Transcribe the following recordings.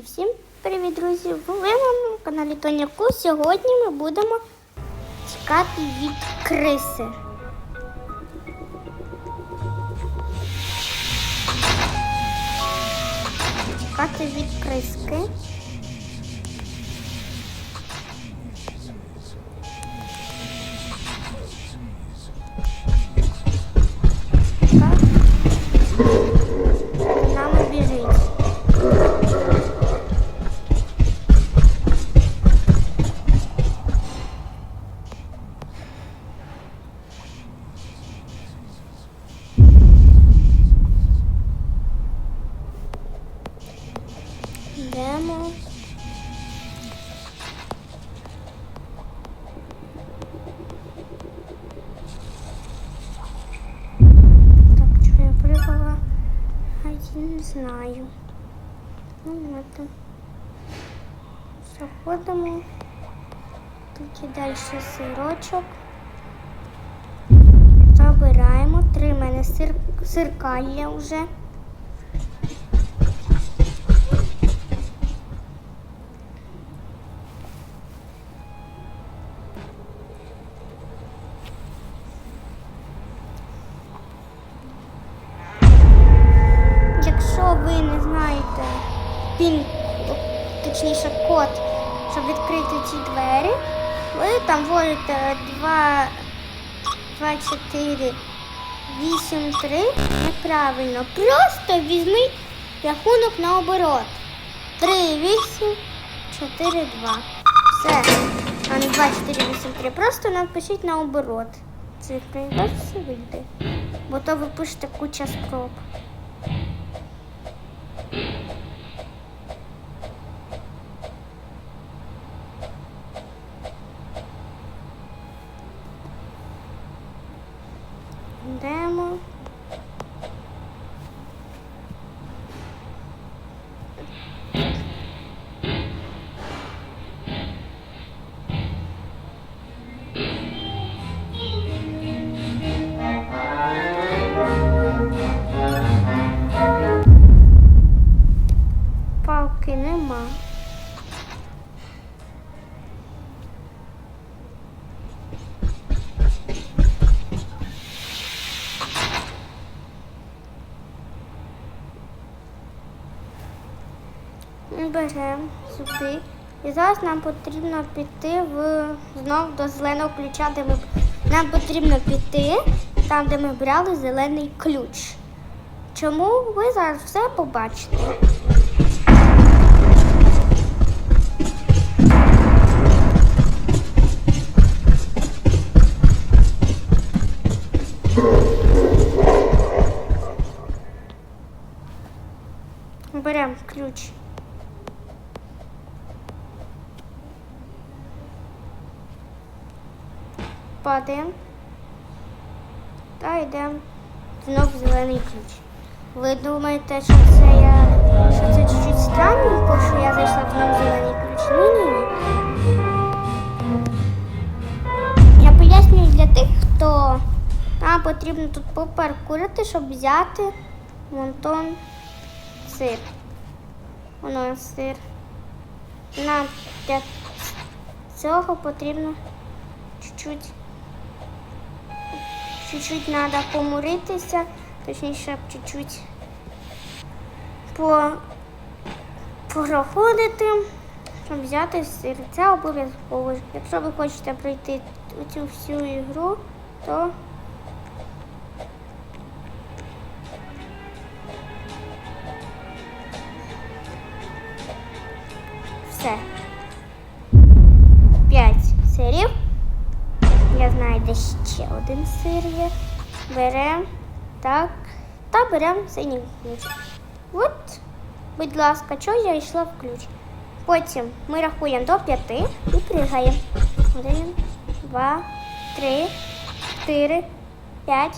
І всім привіт, друзі! Ви на каналі Тоняку. Сьогодні ми будемо тікати від криси. Тікати від криски. Йдемо. Так, що я пригала? А не знаю. Ну, от. Заходимо. Тут і далі сирочок. Забираємо. Три в мене сир, сирка є вже. Код, щоб відкрити ці двері, ви там вводите 2, 2 4, 8, 3. Неправильно. Просто візьміть рахунок наоборот. 3, 8, 4, 2. Все. А не 2, 4, 8, 3. Просто напишіть наоборот. Цифри. І у все вийде. Бо то ви пишете куча спроб. Беремо сюди. І зараз нам потрібно піти в знов до зеленого ключа, де ми нам потрібно піти там, де ми брали зелений ключ. Чому ви зараз все побачите? Падаємо. Та йдемо знов зелений ключ. Ви думаєте, що це я. що це чуть-чуть странненько, що я зайшла в знов зелений ключ? Ні, ні, ні. Я пояснюю для тих, хто нам потрібно тут попаркурити, щоб взяти монтон сир. Воно сир. Нам для цього потрібно чуть-чуть чуть-чуть треба помуритися, точніше чуть-чуть проходити, щоб взяти сир. Це обов'язково. Якщо ви хочете пройти цю всю ігру, то все. П'ять сирів. Я знаю, де ще один сир є. Беремо так. Та беремо синій ключ. От, будь ласка, чого я йшла в ключ. Потім ми рахуємо до п'яти і пригаємо. Один, два, три, чотири, п'ять.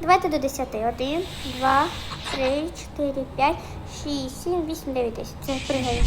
Давайте до десяти. Один, два, три, чотири, п'ять, шість, сім, вісім, дев'ять, десять. Це пригаємо.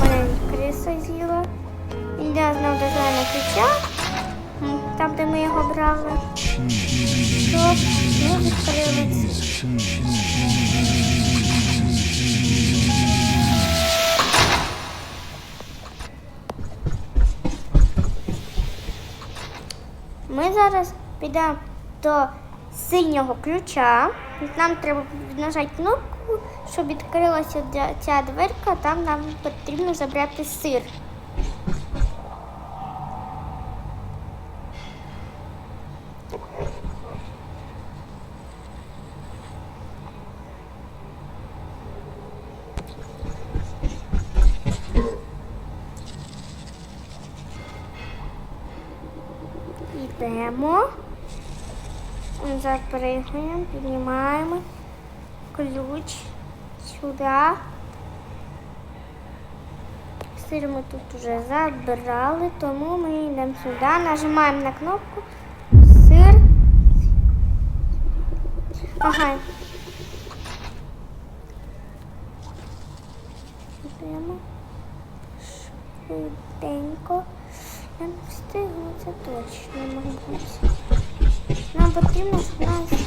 Мене криса з'їла. Зеленого ключа. Там, де ми його брали. Щоб ми відкрили. Ми зараз підемо до синього ключа. Нам треба нажати кнопку, щоб відкрилася ця- дверка. Там нам потрібно забрати сир. Йдемо. Запрыгаємо, піднімаємо ключ сюди. Сир ми тут вже забрали, тому ми йдемо сюди, нажимаємо на кнопку сир. Ага. Швиденько. Я не встигну, це точно, мабуть. Потрібно, нас.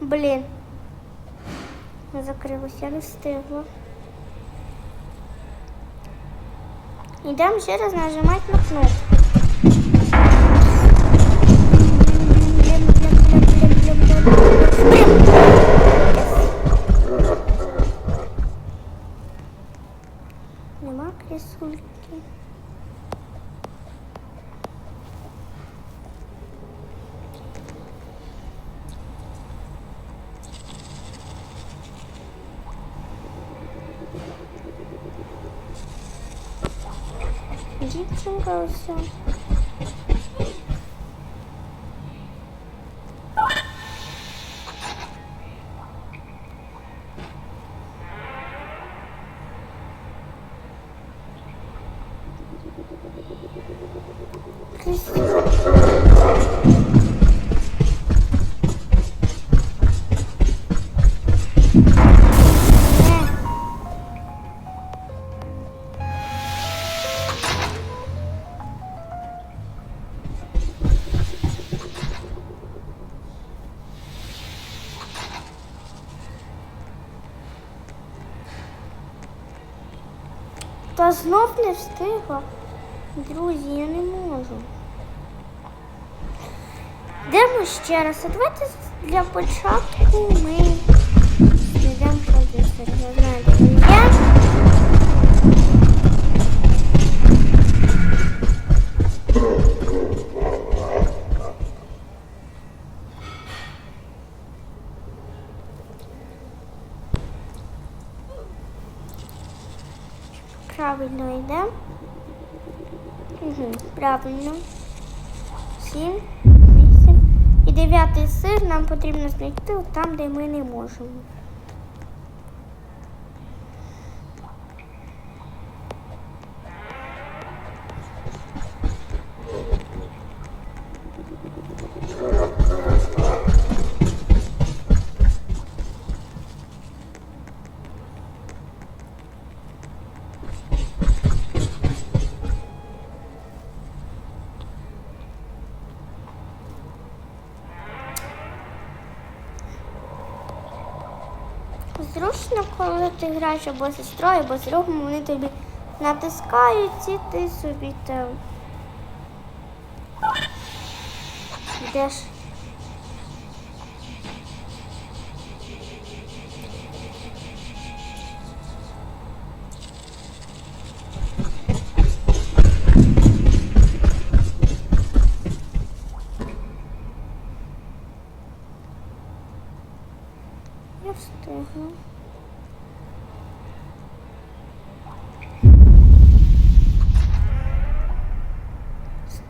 Блін. Закрилося, не встигла. Йдемо ще раз нажимати на кнопку. 你真搞笑 знов не встигла. Друзі, я не можу. Йдемо ще раз. А давайте для початку ми йдемо продюсер. Правильно йде. Угу, правильно. Сім, вісім. І дев'ятий сир нам потрібно знайти там, де ми не можемо. ти граєш або з сестрою, або з другом, вони тобі натискають і ти собі там йдеш. Я встигла.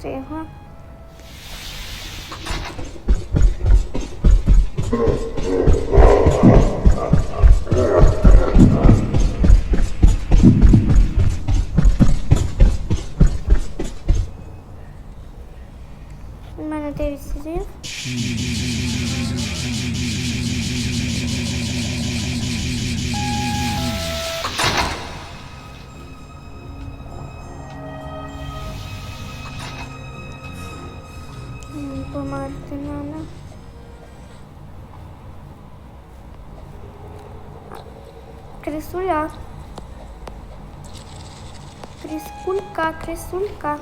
Встигла. У мене 9 слів. Cresula. Cresculca, Cresculca.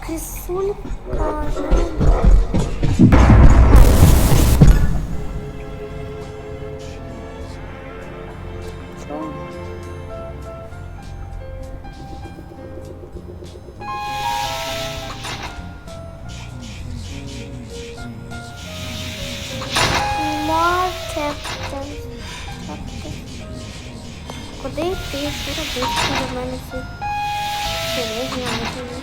Cresculca, Cresculca. Що робити? До мене всі серйозні ангели.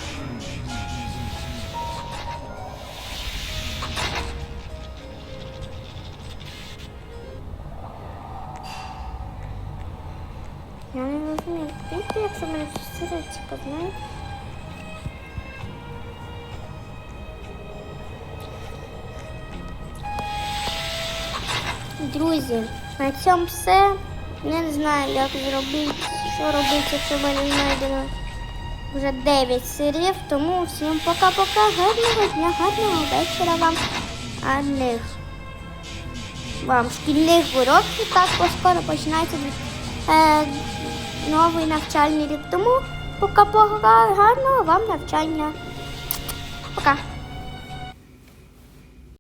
Я не розумію, куди якщо мене всі серці познають. Друзі, на цьому все. Не знаю, як зробити, що робити, якщо в мене знайдено вже 9 сирів. Тому всім пока-пока. Гарного дня, гарного вечора вам. Гарних вам шкільних уроків. Також скоро починається е, новий навчальний рік. Тому пока-пока. Гарного вам навчання. Пока.